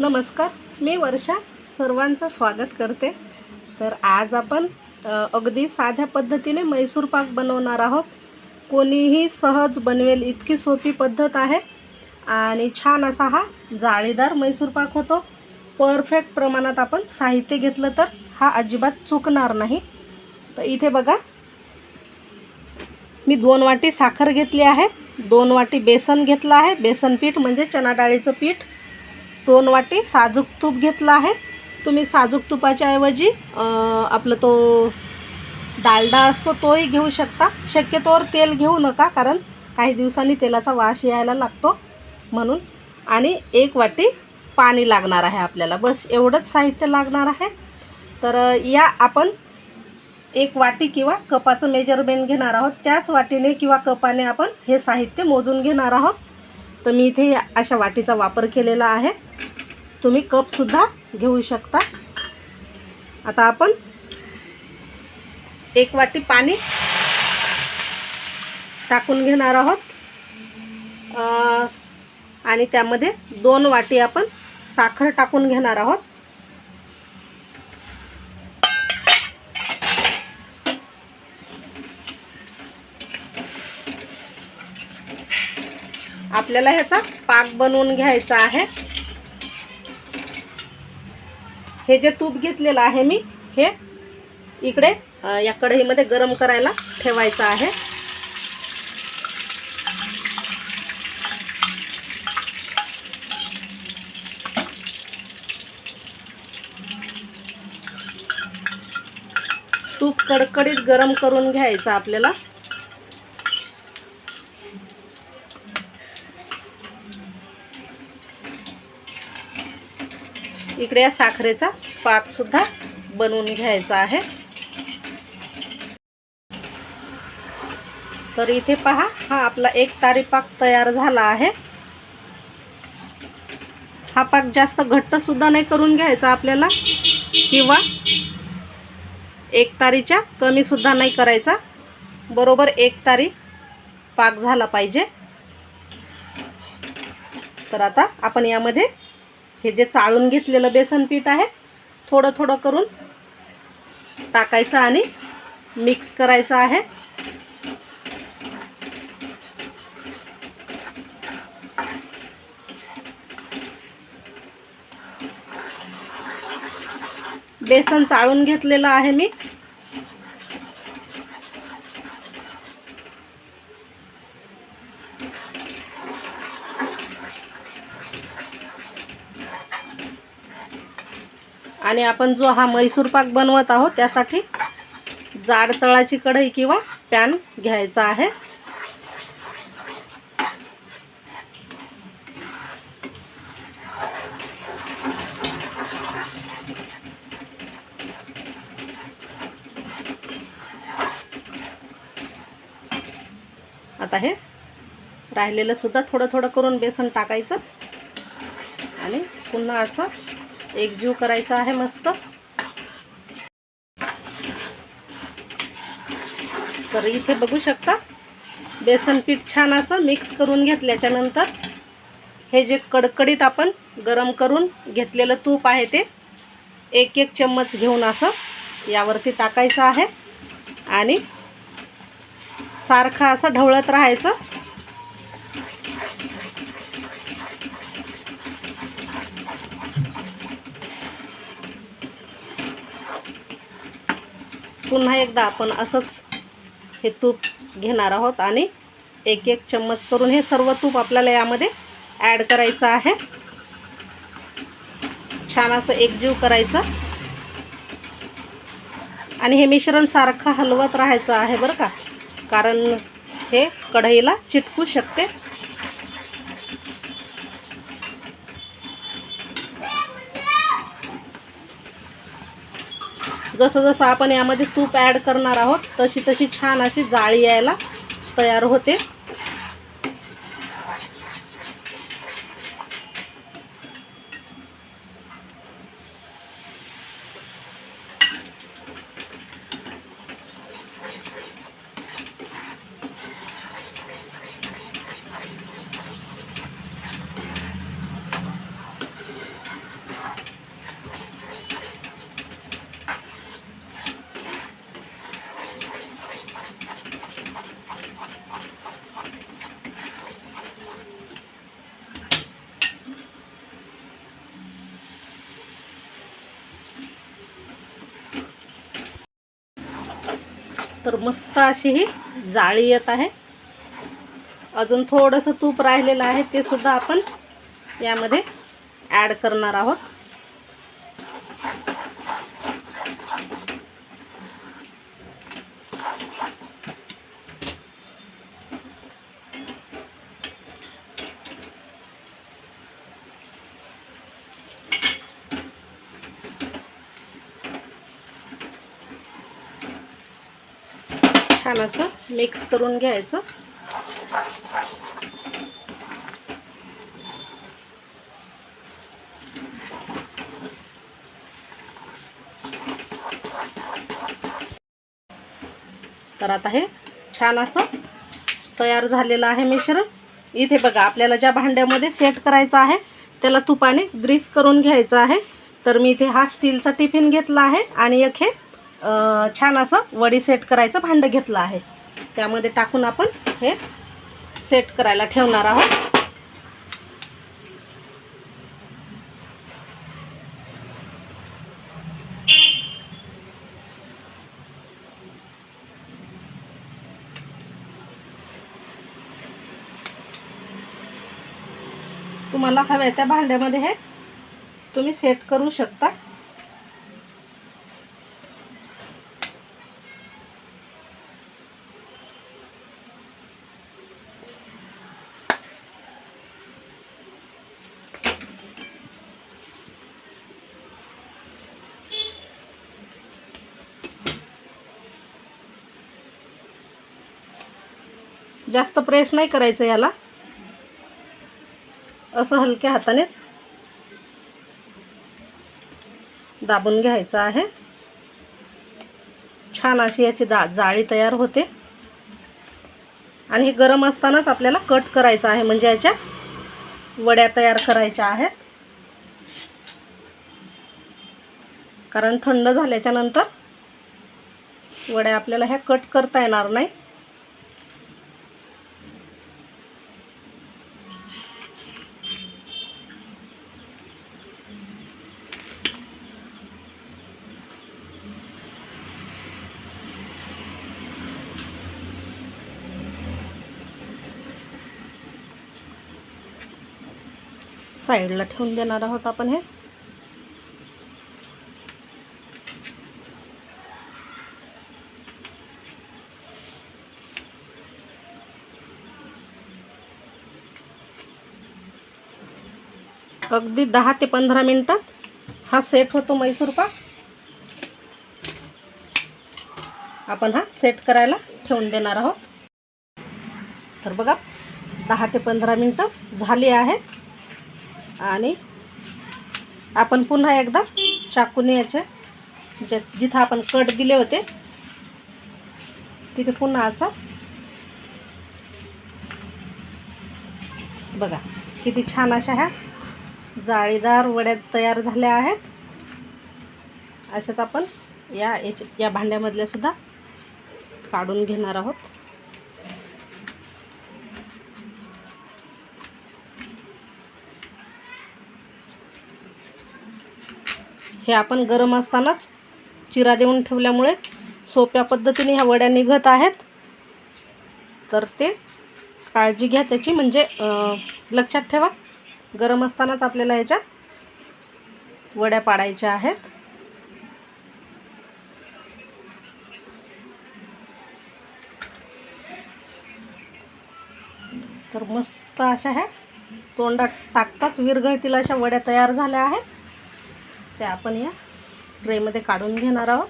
नमस्कार मी वर्षा सर्वांचं स्वागत करते. तर आज आपण अगदी साध्या पद्धतीने मैसूर पाक बनवणार आहोत. कोणीही सहज बनवेल इतकी सोपी पद्धत आहे आणि छान असा हा जाळीदार मैसूर पाक होतो. परफेक्ट प्रमाणात आपण साहित्य घेतलं तर हा अजिबात चुकणार नाही. तर इथे बघा मी दोन वाटी साखर घेतली आहे. दोन वाटी बेसन घेतलं आहे. बेसन पीठ म्हणजे चणा डाळीचं पीठ. दोन वाटी साजूक तूप घेतलं आहे. तुम्ही साजूक तुपाच्या ऐवजी आपलं तो डालडा असतो तोही घेऊ शकता. शक्यतोवर तेल घेऊ नका कारण काही दिवसांनी तेलाचा वास यायला लागतो म्हणून. आणि एक वाटी पाणी लागणार आहे आपल्याला. बस एवढंच साहित्य लागणार आहे. तर या आपण एक वाटी किंवा कपाचं मेजरमेंट घेणार आहोत. त्याच वाटीने किंवा कपाने आपण हे साहित्य मोजून घेणार आहोत. तर मी इथे अशा वाटीचा वापर केलेला आहे. तुम्ही कपसुद्धा घेऊ शकता. आता आपण एक वाटी पाणी टाकून घेणार आहोत. आणि त्यामध्ये दोन वाटी आपण साखर टाकून घेणार आहोत. आपल्याला ह्याचा पाक बनवून घ्यायचा आहे. हे जे तूप घेतलेलं आहे मी हे इकडे या कढईमध्ये गरम करायला ठेवायचं आहे. तूप कडकडीत गरम करून घ्यायचं आपल्याला. इकडे या साखरेचा पाकसुद्धा बनवून घ्यायचा आहे. तर इथे पहा हा आपला एक तारी पाक तयार झाला आहे. हा पाक जास्त घट्टसुद्धा नाही करून घ्यायचा आपल्याला किंवा एक तारीच्या कमीसुद्धा नाही करायचा. बरोबर एक तारी पाक झाला पाहिजे. तर आता आपण यामध्ये हे जे चाळून घेतलेलं बेसन पीठ आहे थोडं थोडं करून टाकायचं आणि मिक्स करायचं आहे. बेसन चाळून घेतलेलं आहे मी. आणि आपण जो हा मैसूर पाक बनवत आहोत त्यासाठी जाड तळाची कढई किंवा पॅन घ्यायचा आहे. आता हे राहिलेलं सुद्धा थोडं थोडं करून बेसन टाकायचं आणि पुन्हा असं एक जीव करायचा आहे मस्त. तर इथे बघू शकता बेसन पीठ छान असं मिक्स करून घेतल्याच्यानंतर हे जे कडकडीत आपण गरम करून घेतलेलं तूप आहे ते एक एक चम्मच घेऊन असं यावरती टाकायचं आहे. आणि सारखं असं ढवळत राहायचं. पुन्हा एकदा आपण असंच हे तूप घेणार आहोत आणि एक एक चम्मच करून हे सर्व तूप आपल्याला यामध्ये ॲड करायचं आहे. छान असं एकजीव करायचं. आणि हे मिश्रण सारखं हलवत राहायचं आहे बरं का? कारण हे कढईला चिटकू शकते. जसं जसं आपण यामध्ये तूप ॲड करणार आहोत तशी तशी छान अशी जाळी यायला तयार होते. तर मस्त अशी ही जाळी येत आहे. अजून थोडंसं तूप राहिलेलं आहे ते सुद्धा आपण यामध्ये ॲड करणार आहोत. छान असं मिक्स करून घ्यायचं. तर आता हे छान असं तयार झालेलं आहे मिश्रण. इथे बघा आपल्याला ज्या भांड्यामध्ये सेट करायचं आहे त्याला तुपाने ग्रीस करून घ्यायचं आहे. तर मी इथे हा स्टीलचा टिफिन घेतला आहे आणि एक हे छान असं वडी सेट करायचं भांडं घेतलं आहे. त्यामध्ये टाकून आपण हे सेट करायला ठेवणार आहोत. तुम्हाला हव्या त्या भांड्यामध्ये हे तुम्ही सेट करू शकता. जास्त प्रेस नाही करायचं याला. असं हलक्या हातानेच दाबून घ्यायचं आहे. छान अशी याची दा जाळी तयार होते. आणि हे गरम असतानाच आपल्याला कट करायचं आहे. म्हणजे याच्या वड्या तयार करायच्या आहेत. कारण थंड झाल्याच्यानंतर वड्या आपल्याला ह्या कट करता येणार नाही. साईडला ठेवून देणार आहोत आपण हे. अगदी दहा ते पंधरा मिनिटात हा सेट होतो मैसूर पाक आपण हा सेट करायला ठेवून देणार आहोत. तर बघा दहा ते पंधरा मिनटं झाली आहेत. आणि आपण पुन्हा एकदा चाकूने याचे ज जिथं आपण कट दिले होते तिथे पुन्हा असा बघा किती छान अशा ह्या जाळीदार वड्या तयार झाल्या आहेत. अशाच आपण या याच्या या भांड्यामधल्यासुद्धा काढून घेणार आहोत. हे आपण गरम असतानाच चिरा देऊन ठेवल्यामुळे सोप्या पद्धतीने ह्या वड्या निघत आहेत. तर ते काळजी घ्या त्याची. म्हणजे लक्षात ठेवा गरम असतानाच आपल्याला ह्याच्या वड्या पाडायच्या आहेत. तर मस्त अशा ह्या तोंडात टाकताच विरघळतील अशा वड्या तयार झाल्या आहेत. ते आपण या ट्रेमध्ये काढून घेणार आहोत.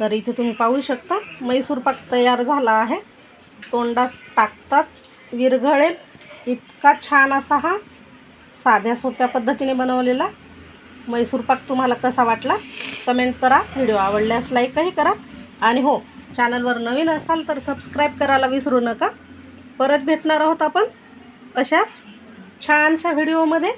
तर इथे तुम्ही पाहू शकता मैसूर पाक तयार झाला आहे. तोंडात टाकताच विरघळेल. इतका छान असा हा साध्या सोप्या पद्धतीने बनवलेला मैसूर पाक तुम्हाला कसा वाटला? कमेंट करा. व्हिडिओ आवडल्यास लाईकही करा. आणि हो चॅनलवर नवीन असाल तर सबस्क्राईब करायला विसरू नका. परत भेटणार आहोत आपण अशाच छानशा व्हिडिओमध्ये